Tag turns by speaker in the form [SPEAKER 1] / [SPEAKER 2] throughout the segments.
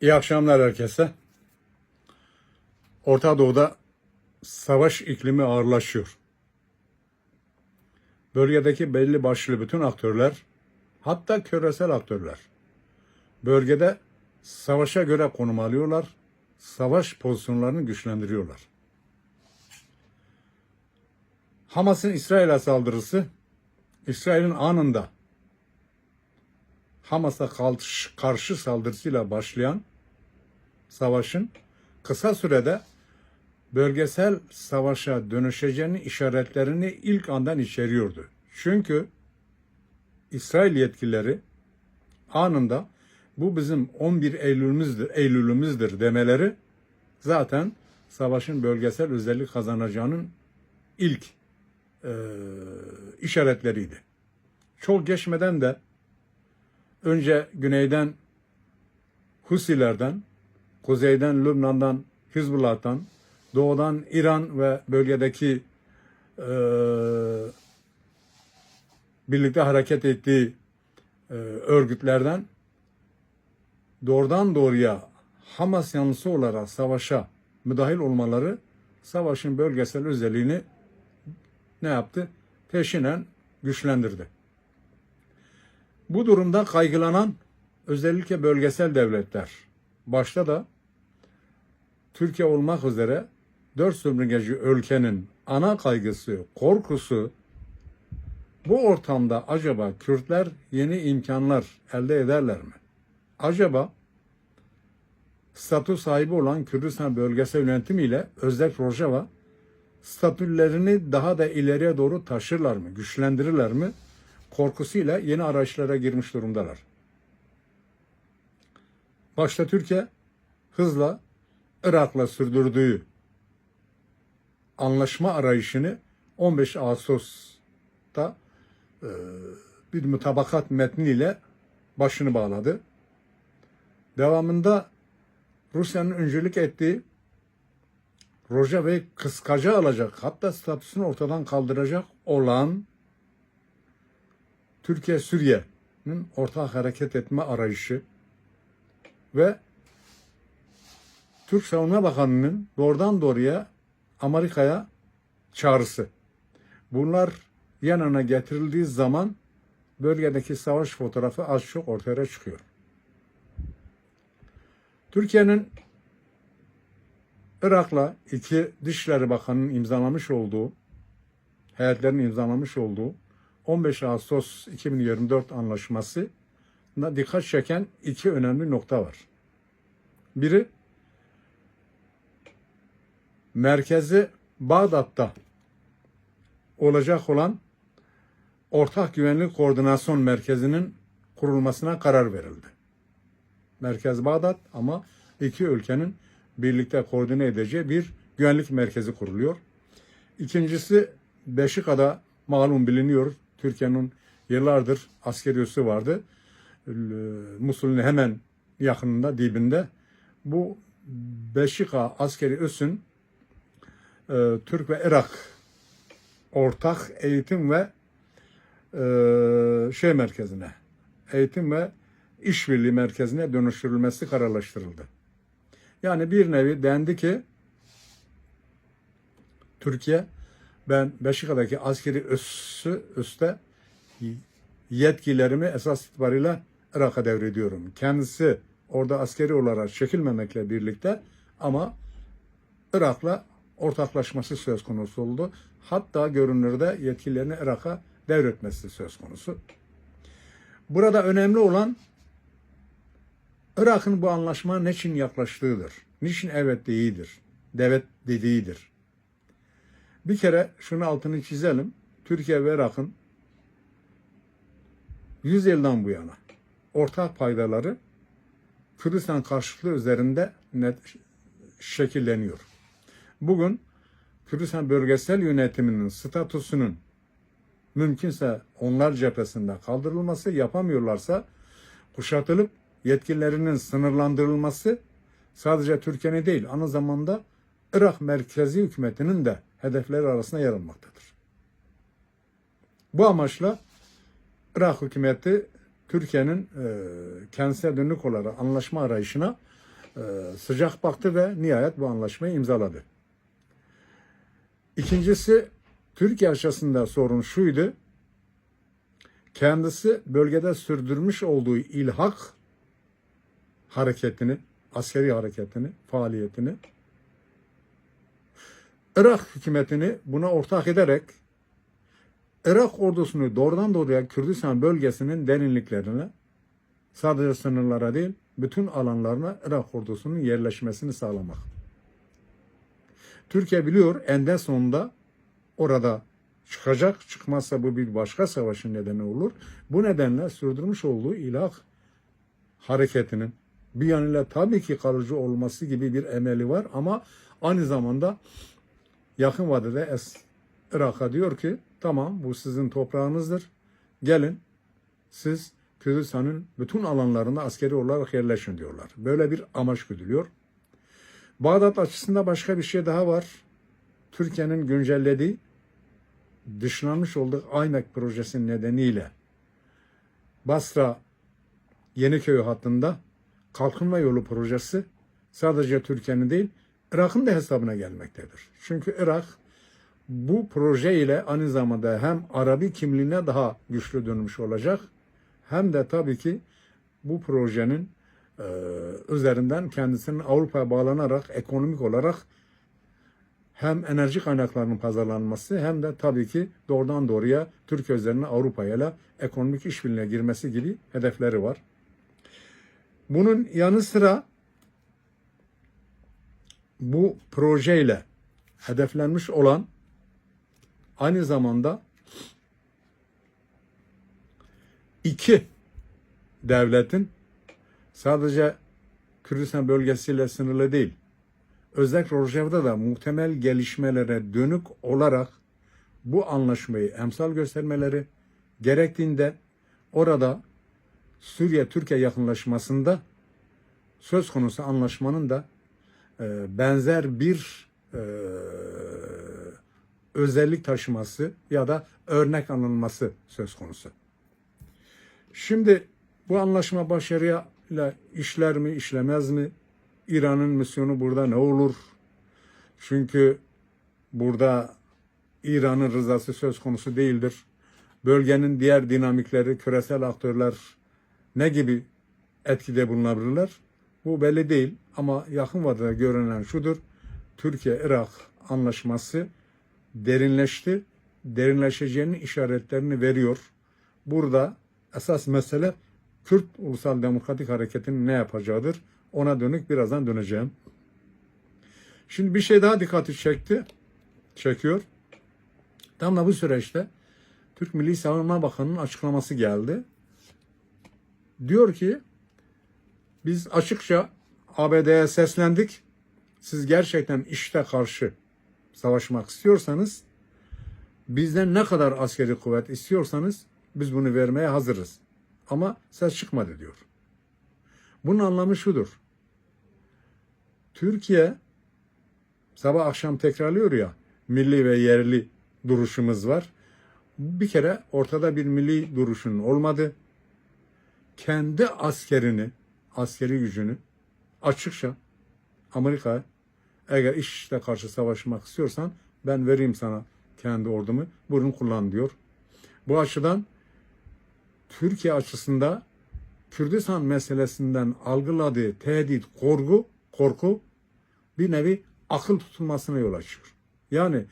[SPEAKER 1] İyi akşamlar herkese. Orta Doğu'da savaş iklimi ağırlaşıyor. Bölgedeki belli başlı bütün aktörler, hatta küresel aktörler, bölgede savaşa göre konum alıyorlar, savaş pozisyonlarını güçlendiriyorlar. Hamas'ın İsrail'e saldırısı, İsrail'in anında Hamas'a karşı- saldırısıyla başlayan savaşın kısa sürede bölgesel savaşa dönüşeceğinin işaretlerini ilk andan içeriyordu. Çünkü İsrail yetkilileri anında bu bizim 11 Eylül'ümüzdür, Eylül'ümüzdür demeleri zaten savaşın bölgesel özellik kazanacağının ilk eee, işaretleriydi. Çok geçmeden de önce güneyden Husilerden, kuzeyden Lübnan'dan Hizbullah'tan, doğudan İran ve bölgedeki eee, birlikte hareket ettiği eee, örgütlerden doğrudan doğruya Hamas yanlısı olarak savaşa müdahil olmaları savaşın bölgesel özelliğini ne yaptı? Peşinen güçlendirdi. Bu durumda kaygılanan özellikle bölgesel devletler, başta da Türkiye olmak üzere dört sömürgeci ülkenin ana kaygısı, korkusu bu ortamda acaba Kürtler yeni imkanlar elde ederler mi? Acaba statü sahibi olan Kürdistan bölgesel yönetimiyle Özerk Rojava statülerini daha da ileriye doğru taşırlar mı, güçlendirirler mi? Korkusuyla yeni arayışlara girmiş durumdalar. Başta Türkiye hızla Irak'la sürdürdüğü anlaşma arayışını 15 Ağustos'ta e, bir mutabakat metniyle başını bağladı. Devamında Rusya'nın öncülük ettiği Rojava'yı kıskaca alacak hatta statüsünü ortadan kaldıracak olan Türkiye-Suriye'nin ortak hareket etme arayışı ve Türk Savunma Bakanı'nın doğrudan doğruya Amerika'ya çağrısı. Bunlar yanına getirildiği zaman bölgedeki savaş fotoğrafı az çok ortaya çıkıyor. Türkiye'nin Irak'la iki Dışişleri Bakanı'nın imzalamış olduğu, heyetlerin imzalamış olduğu 15 Ağustos 2024 anlaşması dikkat çeken iki önemli nokta var. Biri merkezi Bağdat'ta olacak olan Ortak Güvenlik Koordinasyon Merkezi'nin kurulmasına karar verildi. Merkez Bağdat ama iki ülkenin birlikte koordine edeceği bir güvenlik merkezi kuruluyor. İkincisi Beşika'da malum biliniyor. Türkiye'nin yıllardır askeri üssü vardı. Ee, Musul'un hemen yakınında, dibinde. Bu Beşika askeri üssün e, Türk ve Irak ortak eğitim ve e, şey merkezine, eğitim ve işbirliği merkezine dönüştürülmesi kararlaştırıldı. Yani bir nevi dendi ki Türkiye ben Beşika'daki askeri üssü üste yetkilerimi esas itibariyle Irak'a devrediyorum. Kendisi orada askeri olarak çekilmemekle birlikte ama Irak'la ortaklaşması söz konusu oldu. Hatta görünürde yetkilerini Irak'a devretmesi söz konusu. Burada önemli olan Irak'ın bu anlaşmaya niçin yaklaştığıdır. Niçin evet değildir. Evet dediğidir. Bir kere şunu altını çizelim. Türkiye ve Irak'ın 100 yıldan bu yana ortak paydaları Kürdistan karşıtlığı üzerinde net şekilleniyor. Bugün Kürdistan bölgesel yönetiminin statüsünün mümkünse onlar cephesinde kaldırılması yapamıyorlarsa kuşatılıp yetkilerinin sınırlandırılması sadece Türkiye'nin değil aynı zamanda Irak merkezi hükümetinin de hedefleri arasında yer almaktadır. Bu amaçla Irak hükümeti Türkiye'nin e, kendisine dönük olarak anlaşma arayışına e, sıcak baktı ve nihayet bu anlaşmayı imzaladı. İkincisi Türkiye açısında sorun şuydu. Kendisi bölgede sürdürmüş olduğu ilhak hareketini, askeri hareketini, faaliyetini Irak hükümetini buna ortak ederek Irak ordusunu doğrudan doğruya Kürdistan bölgesinin derinliklerine sadece sınırlara değil bütün alanlarına Irak ordusunun yerleşmesini sağlamak. Türkiye biliyor eninde sonunda orada çıkacak. Çıkmazsa bu bir başka savaşın nedeni olur. Bu nedenle sürdürmüş olduğu ilah hareketinin bir yanıyla tabii ki kalıcı olması gibi bir emeli var ama aynı zamanda yakın vadede es Irak'a diyor ki tamam bu sizin toprağınızdır. Gelin siz Kürdistan'ın bütün alanlarında askeri olarak yerleşin diyorlar. Böyle bir amaç güdülüyor. Bağdat açısında başka bir şey daha var. Türkiye'nin güncellediği dışlanmış olduğu Aynak projesi nedeniyle Basra Yeniköy hattında kalkınma yolu projesi sadece Türkiye'nin değil Irak'ın da hesabına gelmektedir. Çünkü Irak bu proje ile aynı zamanda hem Arabi kimliğine daha güçlü dönmüş olacak hem de tabii ki bu projenin e, üzerinden kendisinin Avrupa'ya bağlanarak ekonomik olarak hem enerji kaynaklarının pazarlanması hem de tabii ki doğrudan doğruya Türkiye üzerine Avrupa ile ekonomik işbirliğine girmesi gibi hedefleri var. Bunun yanı sıra bu projeyle hedeflenmiş olan aynı zamanda iki devletin sadece Kürdistan bölgesiyle sınırlı değil. Özellikle Rojava'da da muhtemel gelişmelere dönük olarak bu anlaşmayı emsal göstermeleri gerektiğinde orada Suriye-Türkiye yakınlaşmasında söz konusu anlaşmanın da e, benzer bir e, özellik taşıması ya da örnek alınması söz konusu. Şimdi bu anlaşma başarıyla işler mi, işlemez mi? İran'ın misyonu burada ne olur? Çünkü burada İran'ın rızası söz konusu değildir. Bölgenin diğer dinamikleri, küresel aktörler ne gibi etkide bulunabilirler? Bu belli değil ama yakın vadede görünen şudur. Türkiye-Irak anlaşması derinleşti. Derinleşeceğinin işaretlerini veriyor. Burada esas mesele Kürt Ulusal Demokratik Hareketi'nin ne yapacağıdır. Ona dönük birazdan döneceğim. Şimdi bir şey daha dikkati çekti. Çekiyor. Tam da bu süreçte Türk Milli Savunma Bakanı'nın açıklaması geldi. Diyor ki biz açıkça ABD'ye seslendik. Siz gerçekten işte karşı savaşmak istiyorsanız bizden ne kadar askeri kuvvet istiyorsanız biz bunu vermeye hazırız. Ama ses çıkmadı diyor. Bunun anlamı şudur. Türkiye sabah akşam tekrarlıyor ya milli ve yerli duruşumuz var. Bir kere ortada bir milli duruşun olmadı. Kendi askerini, askeri gücünü açıkça Amerika eğer işte karşı savaşmak istiyorsan ben vereyim sana kendi ordumu. Buyurun kullan diyor. Bu açıdan Türkiye açısında Kürdistan meselesinden algıladığı tehdit, korku, korku bir nevi akıl tutulmasına yol açıyor. Yani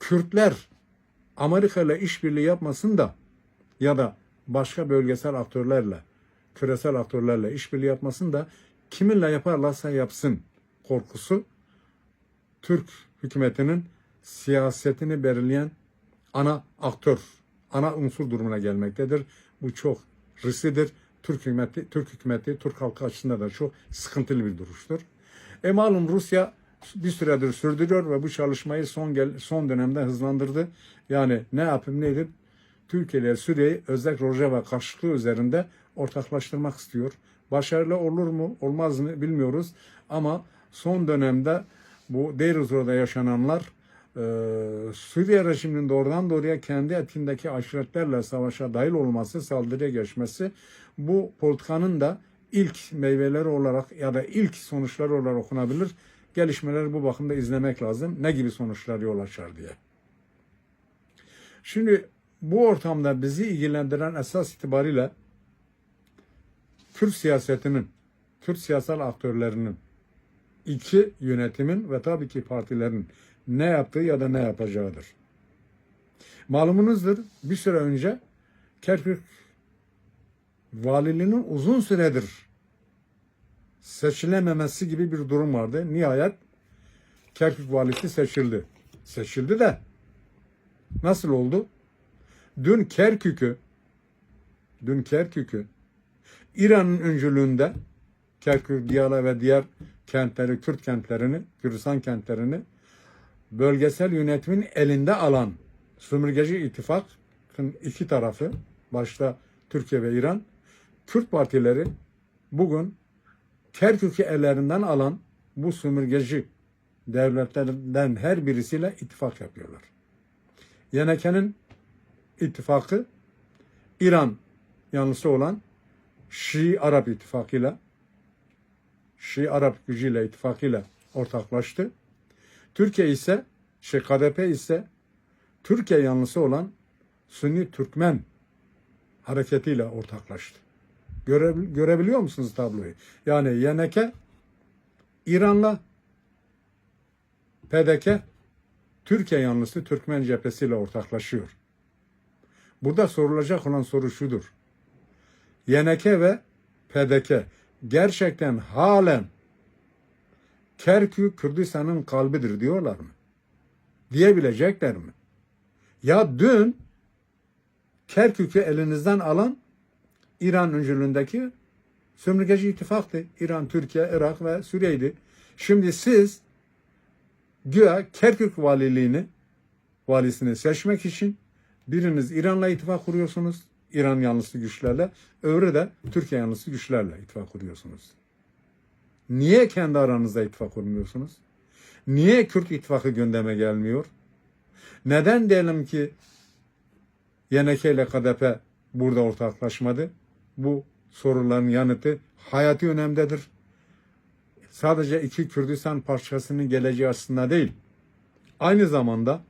[SPEAKER 1] Kürtler Amerika ile işbirliği yapmasın da ya da başka bölgesel aktörlerle, küresel aktörlerle işbirliği yapmasın da kiminle yaparlarsa yapsın korkusu Türk hükümetinin siyasetini belirleyen ana aktör, ana unsur durumuna gelmektedir. Bu çok risklidir. Türk hükümeti, Türk hükümeti, Türk halkı açısından da çok sıkıntılı bir duruştur. E malum Rusya bir süredir sürdürüyor ve bu çalışmayı son gel, son dönemde hızlandırdı. Yani ne yapayım ne edip Türkiye ile Suriye'yi özellikle Rojava karşılıklı üzerinde ortaklaştırmak istiyor. Başarılı olur mu olmaz mı bilmiyoruz ama son dönemde bu Deir yaşananlar e, Suriye rejiminin doğrudan doğruya kendi etkindeki aşiretlerle savaşa dahil olması, saldırıya geçmesi bu politikanın da ilk meyveleri olarak ya da ilk sonuçları olarak okunabilir. Gelişmeleri bu bakımda izlemek lazım. Ne gibi sonuçlar yol açar diye. Şimdi bu ortamda bizi ilgilendiren esas itibariyle Kürt siyasetinin, Kürt siyasal aktörlerinin, iki yönetimin ve tabii ki partilerin ne yaptığı ya da ne yapacağıdır. Malumunuzdur bir süre önce Kerkük valiliğinin uzun süredir seçilememesi gibi bir durum vardı. Nihayet Kerkük valisi seçildi. Seçildi de nasıl oldu? Dün Kerkük'ü dün Kerkük'ü İran'ın öncülüğünde Kerkük, Diyala ve diğer kentleri, Kürt kentlerini, Kürdistan kentlerini bölgesel yönetimin elinde alan sömürgeci ittifakın iki tarafı, başta Türkiye ve İran, Kürt partileri bugün Kerkük'ü ellerinden alan bu sömürgeci devletlerden her birisiyle ittifak yapıyorlar. Yeneke'nin ittifakı İran yanlısı olan Şii Arap ittifakıyla Şii Arap gücüyle ittifakıyla ortaklaştı. Türkiye ise şey KDP ise Türkiye yanlısı olan Sünni Türkmen hareketiyle ortaklaştı. Göre, görebiliyor musunuz tabloyu? Yani YNK İran'la PDK Türkiye yanlısı Türkmen cephesiyle ortaklaşıyor. Burada sorulacak olan soru şudur. YNK ve PDK gerçekten halen Kerkük Kürdistan'ın kalbidir diyorlar mı? Diyebilecekler mi? Ya dün Kerkük'ü elinizden alan İran öncülüğündeki sömürgeci ittifaktı. İran, Türkiye, Irak ve Suriye'ydi. Şimdi siz güya Kerkük valiliğini valisini seçmek için biriniz İran'la ittifak kuruyorsunuz. İran yanlısı güçlerle. Öbürü de Türkiye yanlısı güçlerle ittifak kuruyorsunuz. Niye kendi aranızda ittifak kurmuyorsunuz? Niye Kürt ittifakı gündeme gelmiyor? Neden diyelim ki YNK ile KDP burada ortaklaşmadı? Bu soruların yanıtı hayati önemdedir. Sadece iki Kürdistan parçasının geleceği aslında değil. Aynı zamanda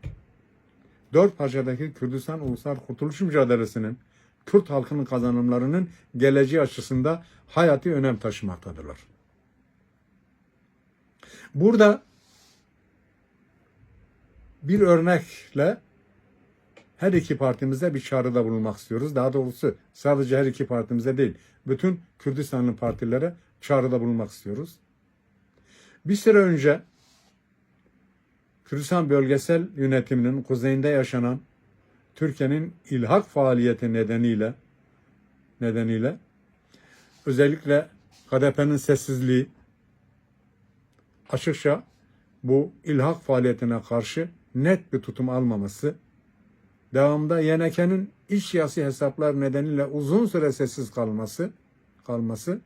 [SPEAKER 1] dört parçadaki Kürdistan Ulusal Kurtuluş Mücadelesi'nin Kürt halkının kazanımlarının geleceği açısında hayati önem taşımaktadırlar. Burada bir örnekle her iki partimize bir çağrıda bulunmak istiyoruz. Daha doğrusu sadece her iki partimize değil, bütün Kürdistanlı partilere çağrıda bulunmak istiyoruz. Bir süre önce Kürdistan Bölgesel Yönetiminin kuzeyinde yaşanan Türkiye'nin ilhak faaliyeti nedeniyle nedeniyle özellikle HDP'nin sessizliği açıkça bu ilhak faaliyetine karşı net bir tutum almaması, devamda YNK'nin iç siyasi hesaplar nedeniyle uzun süre sessiz kalması, kalması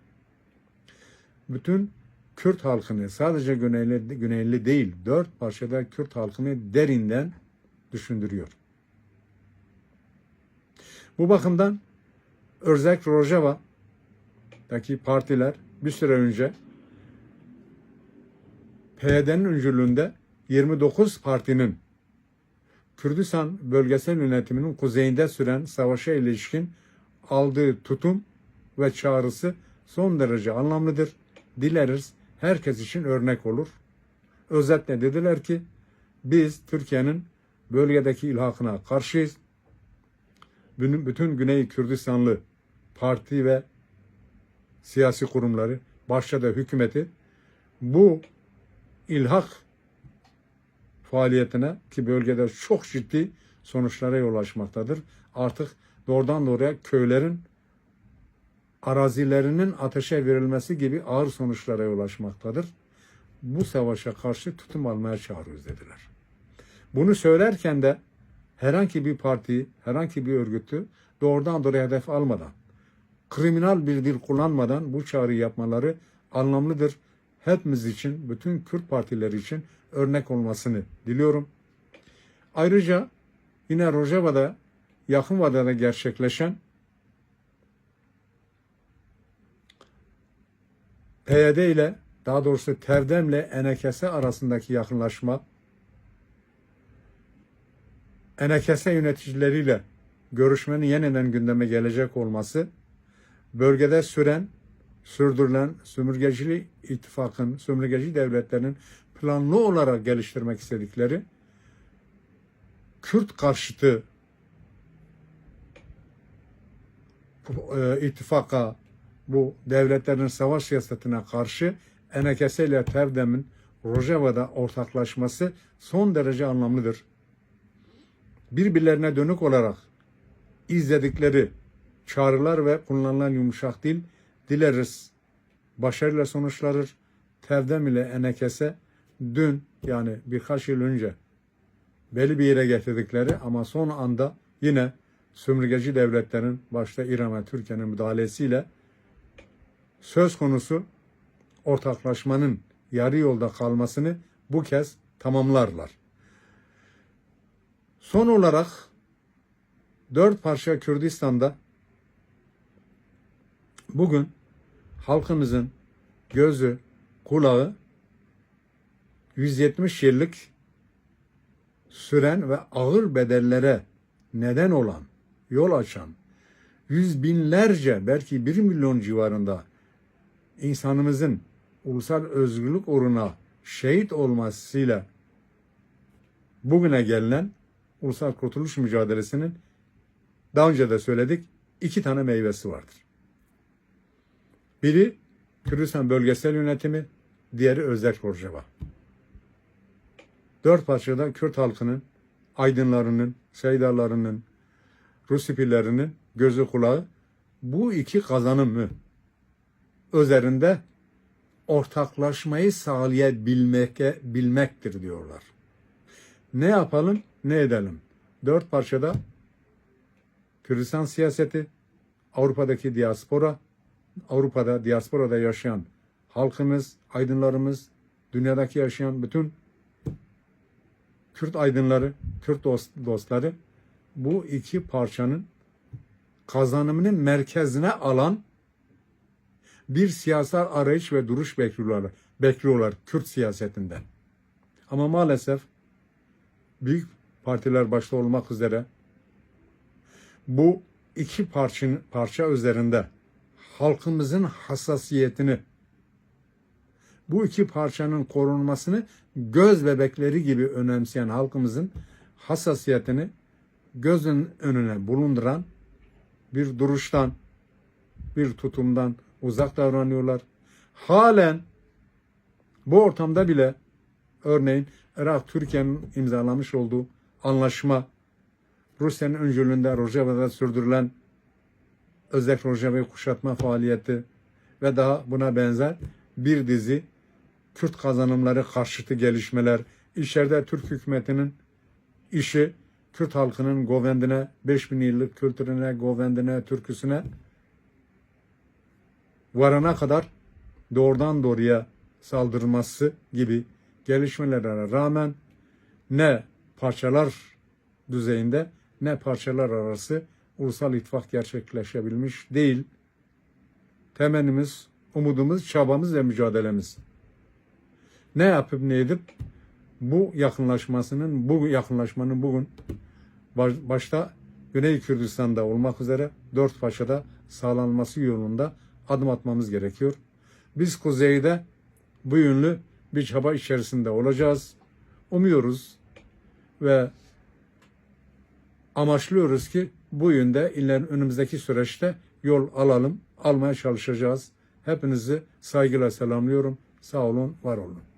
[SPEAKER 1] bütün Kürt halkını sadece Güneyli, Güneyli değil dört parçada Kürt halkını derinden düşündürüyor. Bu bakımdan Örzek Rojava'daki partiler bir süre önce PYD'nin öncülüğünde 29 partinin Kürdistan bölgesel yönetiminin kuzeyinde süren savaşa ilişkin aldığı tutum ve çağrısı son derece anlamlıdır. Dileriz herkes için örnek olur. Özetle dediler ki biz Türkiye'nin bölgedeki ilhakına karşıyız. Bütün Güney Kürdistanlı parti ve siyasi kurumları, başta da hükümeti bu ilhak faaliyetine ki bölgede çok ciddi sonuçlara yol açmaktadır. Artık doğrudan doğruya köylerin arazilerinin ateşe verilmesi gibi ağır sonuçlara yol açmaktadır. Bu savaşa karşı tutum almaya çağırıyoruz dediler. Bunu söylerken de herhangi bir parti, herhangi bir örgütü doğrudan doğruya hedef almadan, kriminal bir dil kullanmadan bu çağrıyı yapmaları anlamlıdır. Hepimiz için, bütün Kürt partileri için örnek olmasını diliyorum. Ayrıca yine Rojava'da yakın vadede gerçekleşen PYD ile daha doğrusu Terdem ile Enekese arasındaki yakınlaşma, Enekese yöneticileriyle görüşmenin yeniden gündeme gelecek olması, bölgede süren, sürdürülen sömürgecili ittifakın, sömürgeci devletlerin planlı olarak geliştirmek istedikleri Kürt karşıtı e, ittifaka, bu devletlerin savaş siyasetine karşı Enekese ile Tevdem'in Rojava'da ortaklaşması son derece anlamlıdır. Birbirlerine dönük olarak izledikleri çağrılar ve kullanılan yumuşak dil dileriz başarıyla sonuçlanır. Tevdem ile Enekese dün yani birkaç yıl önce belli bir yere getirdikleri ama son anda yine sömürgeci devletlerin başta İran ve Türkiye'nin müdahalesiyle söz konusu ortaklaşmanın yarı yolda kalmasını bu kez tamamlarlar. Son olarak dört parça Kürdistan'da bugün halkımızın gözü, kulağı 170 yıllık süren ve ağır bedellere neden olan, yol açan, yüz binlerce belki bir milyon civarında insanımızın ulusal özgürlük uğruna şehit olmasıyla bugüne gelinen ulusal kurtuluş mücadelesinin daha önce de söyledik iki tane meyvesi vardır. Biri Kürdistan bölgesel yönetimi, diğeri Özerk Rojava. Dört parçada Kürt halkının, aydınlarının, seydarlarının, Rusipillerinin gözü kulağı bu iki kazanımı üzerinde ortaklaşmayı sağlayabilmek bilmektir diyorlar. Ne yapalım, ne edelim? Dört parçada Kürdistan siyaseti, Avrupa'daki diaspora, Avrupa'da diasporada yaşayan halkımız, aydınlarımız, dünyadaki yaşayan bütün Kürt aydınları, Kürt dost, dostları bu iki parçanın kazanımının merkezine alan bir siyasal arayış ve duruş bekliyorlar, bekliyorlar Kürt siyasetinden. Ama maalesef büyük partiler başta olmak üzere bu iki parçın, parça üzerinde halkımızın hassasiyetini, bu iki parçanın korunmasını göz bebekleri gibi önemseyen halkımızın hassasiyetini gözün önüne bulunduran bir duruştan, bir tutumdan uzak davranıyorlar. Halen bu ortamda bile örneğin Irak Türkiye'nin imzalamış olduğu anlaşma Rusya'nın öncülüğünde Rojava'da sürdürülen özellikle Rojava'yı kuşatma faaliyeti ve daha buna benzer bir dizi Kürt kazanımları karşıtı gelişmeler, içeride Türk hükümetinin işi Kürt halkının govendine, 5000 yıllık kültürüne, govendine, türküsüne varana kadar doğrudan doğruya saldırması gibi gelişmelere rağmen ne parçalar düzeyinde ne parçalar arası ulusal ittifak gerçekleşebilmiş değil. Temennimiz, umudumuz, çabamız ve mücadelemiz. Ne yapıp ne edip bu yakınlaşmasının, bu yakınlaşmanın bugün başta Güney Kürdistan'da olmak üzere dört paşada sağlanması yolunda adım atmamız gerekiyor. Biz kuzeyde bu yönlü bir çaba içerisinde olacağız. Umuyoruz ve amaçlıyoruz ki bu yönde ilerin önümüzdeki süreçte yol alalım, almaya çalışacağız. Hepinizi saygıyla selamlıyorum. Sağ olun, var olun.